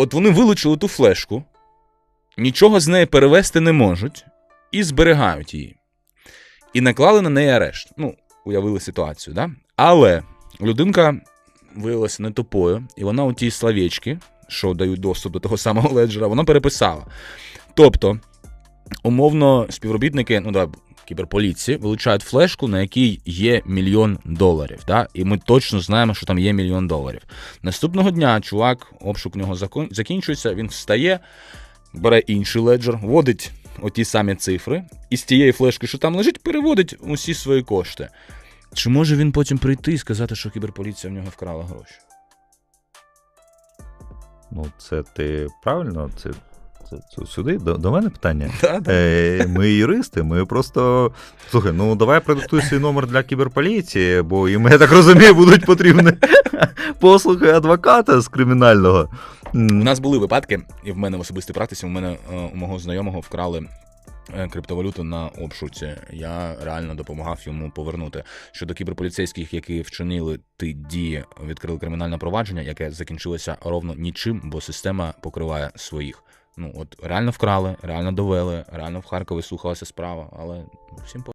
От вони вилучили ту флешку, нічого з неї перевести не можуть і зберігають її. І наклали на неї арешт. Ну, уявили ситуацію, да? Але людинка виявилася не тупою, і вона у ті словечки, що дають доступ до того самого леджера, вона переписала. Тобто, умовно, співробітники, ну да, кіберполіції вилучають флешку, на якій є мільйон доларів. Да? І ми точно знаємо, що там є мільйон доларів. Наступного дня чувак, обшук у нього закінчується, він встає, бере інший леджер, вводить оті самі цифри, і з тієї флешки, що там лежить, переводить усі свої кошти. Чи може він потім прийти і сказати, що кіберполіція в нього вкрала гроші? Ну, це ти правильно? Це сюди, до, до мене питання. Да, да. Е, ми юристи, ми просто. Слухай, ну давай продиктуй свій номер для кіберполіції, бо їм, я так розумію, будуть потрібні послуги адвоката з кримінального. У нас були випадки, і в мене в особистій практиці, у мене е, у мого знайомого вкрали. е, Криптовалюту на обшуці. Я реально допомагав йому повернути. Щодо кіберполіцейських, які вчинили ті дії, відкрили кримінальне провадження, яке закінчилося ровно нічим, бо система покриває своїх. Ну от реально вкрали, реально довели, реально в Харкові слухалася справа, але всім по.